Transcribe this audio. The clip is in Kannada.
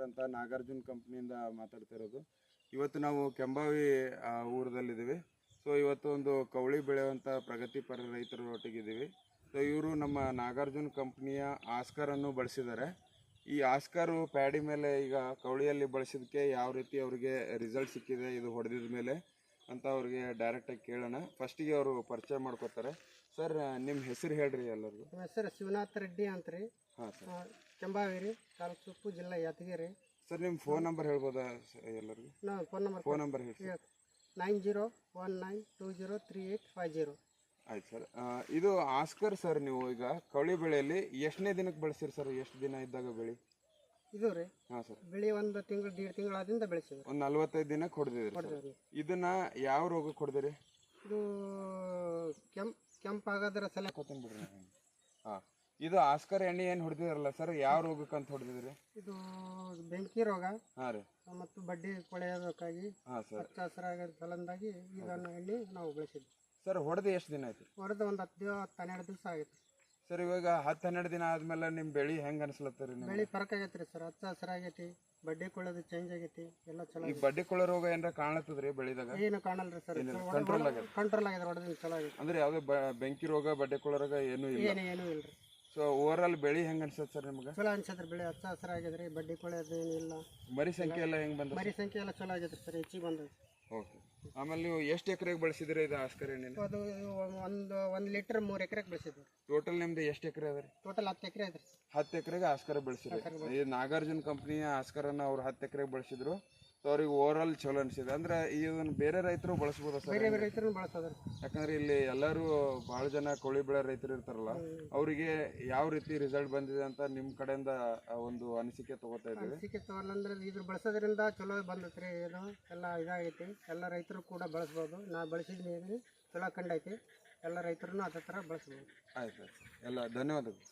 ಆಸ್ಕರ್ ಅಂತ ನಾಗಾರ್ಜುನ್ ಕಂಪ್ನಿಯಿಂದ ಮಾತಾಡ್ತಿರೋದು. ಇವತ್ತು ನಾವು ಕೆಂಬಾವಿ ಊರದಲ್ಲಿದ್ದೀವಿ. ಸೊ ಇವತ್ತು ಒಂದು ಕವಳಿ ಬೆಳೆಯುವಂಥ ಪ್ರಗತಿಪರ ರೈತರ ಒಟ್ಟಿಗಿದ್ದೀವಿ. ಸೊ ಇವರು ನಮ್ಮ ನಾಗಾರ್ಜುನ್ ಕಂಪ್ನಿಯ ಆಸ್ಕರನ್ನು ಬಳಸಿದ್ದಾರೆ. ಈ ಆಸ್ಕರು ಪ್ಯಾಡಿ ಮೇಲೆ ಈಗ ಕವಳಿಯಲ್ಲಿ ಬಳಸಿದಕ್ಕೆ ಯಾವ ರೀತಿ ಅವರಿಗೆ ರಿಸಲ್ಟ್ ಸಿಕ್ಕಿದೆ ಇದು ಹೊಡೆದಿದ ಮೇಲೆ ಅಂತ ಅವ್ರಿಗೆ ಡೈರೆಕ್ಟಾಗಿ ಕೇಳೋಣ. ಫಸ್ಟಿಗೆ ಅವರು ಪರಿಚಯ ಮಾಡ್ಕೋತಾರೆ ಸರ್ ನಿಮ್ಮ ಹೆಸರು ಹೇಳ್ರಿ ಎಲ್ಲರಿಗೂ. ನಮ್ಮ ಹೆಸರು ಶಿವನಾಥ್ ರೆಡ್ಡಿ ಅಂತ ರೀ ಹಾಂ ಸರ್ ಕೆಂಬಾವಿ ರೀ ತಾಲೂಕು ಸುಪ್ಪು ಜಿಲ್ಲೆ ಯಾದಗಿರಿ. ಸರ್ ನಿಮ್ಮ ಫೋನ್ ನಂಬರ್ ಹೇಳ್ಬೋದಾ ಸ- ಎಲ್ಲರಿಗೂ? ನಾವು ಫೋನ್ ನಂಬರ್ ಫೋನ್ ನಂಬರ್ ಹೇಳಿ sir nine zero one nine two zero three eight five zero ಆಯ್ತು ಸರ್ ಆ, ಇದು ಆಸ್ಕರ್ ಸರ್ ನೀವು ಈಗ ಕವಳಿ ಬೆಳೆಯಲ್ಲಿ ಎಷ್ಟನೇ ದಿನಕ್ಕೆ ಬೆಳೆಸಿರಿ ಸರ್ ಎಷ್ಟು ದಿನ ಇದ್ದಾಗ ಬೆಳಿ? ಇದು ರೀ? ಹಾಂ ಸರ್. ಬಿಳಿ ಒಂದು ತಿಂಗಳು ದೀಡ್ ತಿಂಗಳಾದಿಂದ ಬೆಳೆಸಿದ್ವಿ ಒಂದು ನಲ್ವತ್ತೈದು ದಿನ ಹೊಡೆದಿದ್ರಿ ಸರ್. ರೀ ಇದನ್ನ ಯಾವ ರೋಗ ಕೊಡ್ದಿರಿ? ಇದು ಕೆಂಪ್ ಕೆಂಪಾಗೋದ್ರ ಸಲ ಕೊತ್ತಂಬ ಬಿಡ್ರಿ ಹಾಂ. ಇದು ಆಸ್ಕರ್ ಎಣ್ಣೆ ಏನು ಹೊಡೆದಿರಲ್ಲ ಸರ್ ಯಾವ ರೋಗಕ್ಕೆ ಅಂತ ಹೊಡೆದಿದ್ರಿ? ಇದು ಬೆಂಕಿ ರೋಗ. ಹಾಂ ರೀ. ಮತ್ತು ಬಡ್ಡಿ ಕೊಳೆಯೋದಕ್ಕಾಗಿ ಹಾಂ ಸರ್. ಹಚ್ಚ ಹಸಿರಾಗೋದ್ರ ಸಲಂದಾಗಿ ಇದನ್ನು ಎಣ್ಣೆ ನಾವು ಬೆಳೆಸಿದ್ವಿ. ಸರ್ ಹೊಡೆದು ಎಷ್ಟು ದಿನ ಆಯ್ತು? ಹೊಡೆದು ಒಂದು ಹತ್ತು ಹತ್ತು ಹನ್ನೆರಡು ದಿವಸ ಆಗೈತೆ. ಸರ್ ಇವಾಗ ಹತ್ತು ಹನ್ನೆರಡು ದಿನ ಆದ್ಮೇಲೆ ನಿಮ್ಮ ಬೆಳಿ ಹೆಂಗೆ ಅನ್ಸ್ಲತ್ತರಿ ನಿಮ್ಗೆ? ಬೆಳೆ ಫರಕ್ ಆಗೈತೆ ರೀ ಸರ್ ಹಚ್ಚ ಹಸಿರಾಗೈತಿ ಬಡ್ಡಿ ಕೊಳ್ಳೋದು ಚೇಂಜ್ ಆಗೈತಿ ಎಲ್ಲ ಚಲೋ ಈಗ ಬಡ್ಡಿ ಕೊಳ್ಳೋ ರೋಗ ಏನಾರ ಕಾಣತ್ತದ್ರಿ ಬೆಳಿದಾಗ? ಏನು ಕಾಣಲ್ರಿ ಸರ್ ಕಂಟ್ರೋಲ್ ಆಗ್ಯದ ಕಂಟ್ರೋಲ್ ಆಗಿದೆ ಹೊಡೆದಿನ ಚಲೋ ಆಗೈತಿ. ಅಂದ್ರೆ ಯಾವುದೇ ಬ- ಬೆಂಕಿ ರೋಗ ಬಡ್ಡಿ ಕೊಳ್ಳೋ ರೋಗ ಏನು ಇಲ್ಲ? ಏನು ಏನೂ ಇಲ್ರಿ. ಸೊ ಓವರ್ ಆಲ್ ಬೆಳಿ ಹೆಂಗೆ ಅನ್ಸತ್ತೆ ಸರ್ ನಿಮ್ಗೆ? ಚಲೋ ಅನ್ಸತ್ರಿ ಬೆಳೆ ಹಚ್ಚ ಹಸಿರಾಗಿದ್ರಿ ಬಡ್ಡಿ ಕೊಳ್ಳೋದು ಏನು ಇಲ್ಲ ಮರಿ ಸಂಖ್ಯೆ ಎಲ್ಲ ಹೆಂಗ್ ಬಂದ ಮರಿ ಸಂಖ್ಯೆ ಎಲ್ಲ ಚಲೋ ಆಗೈತ್ರಿ ಸರ್ ಹೆಚ್ಚಿಗೆ ಬಂದೈತಿ. ಓಕೆ. ಆಮೇಲೆ ನೀವು ಎಷ್ಟು ಎಕರೆಗೆ ಬಳಸಿದ್ರಿ ಇದು ಆಸ್ಕರ್ ಎಣ್ಣೆನ ಅದು ಒಂದು ಒಂದು ಲೀಟರ್ ಮೂರು ಎಕರೆಗೆ ಬೆಳೆಸಿದ್ವಿ. ಟೋಟಲ್ ನಿಮ್ದು ಎಷ್ಟು ಎಕರೆ ಅದ ರೀ? ಟೋಟಲ್ ಹತ್ತು ಎಕರೆ ಐತ್ರಿ ಹತ್ತು ಎಕರೆಗೆ ಆಸ್ಕರ ಬೆಳೆಸಿರಿ ಈ ನಾಗಾರ್ಜುನ ಕಂಪ್ನಿಯ ಆಸ್ಕರನ್ನ ಅವ್ರು ಹತ್ತು ಎಕರೆಗೆ ಬೆಳೆಸಿದ್ರು. ಸೊ ಅವ್ರಿಗೆ ಓವರ್ ಆಲ್ ಚಲೋ ಅನಿಸಿದೆ. ಅಂದ್ರೆ ಇದನ್ನ ಬೇರೆ ರೈತರು ಬಳಸ್ಬೋದು ಸರ್? ಬೇರೆ ಬೇರೆ ರೈತರು ಯಾಕಂದ್ರೆ ಇಲ್ಲಿ ಎಲ್ಲರೂ ಬಹಳ ಜನ ಕೋಳಿ ಬೆಳೆ ರೈತರು ಇರ್ತಾರಲ್ಲ ಅವರಿಗೆ ಯಾವ ರೀತಿ ರಿಸಲ್ಟ್ ಬಂದಿದೆ ಅಂತ ನಿಮ್ಮ ಕಡೆಯಿಂದ ಆ ಒಂದು ಅನಿಸಿಕೆ ತಗೋತಾ ಇದ್ದೀವಿ ಅನಿಸಿಕೆ ತಗೊಳ್ಳಂದ್ರೆ ಇದ್ರ ಬಳಸೋದ್ರಿಂದ ಚಲೋ ಬಂದೈತ್ರಿ ಇದು ಎಲ್ಲ ಇದಾಗೈತಿ. ಎಲ್ಲ ರೈತರು ಕೂಡ ಬಳಸ್ಬೋದು. ನಾ ಬಳಸಿದ ಚಲೋ ಕಂಡೈತಿ. ಎಲ್ಲ ರೈತರು ಅದೇ ಥರ ಬಳಸ್ಬೋದು. ಆಯ್ತು ಆಯ್ತು ಎಲ್ಲ ಧನ್ಯವಾದಗಳು.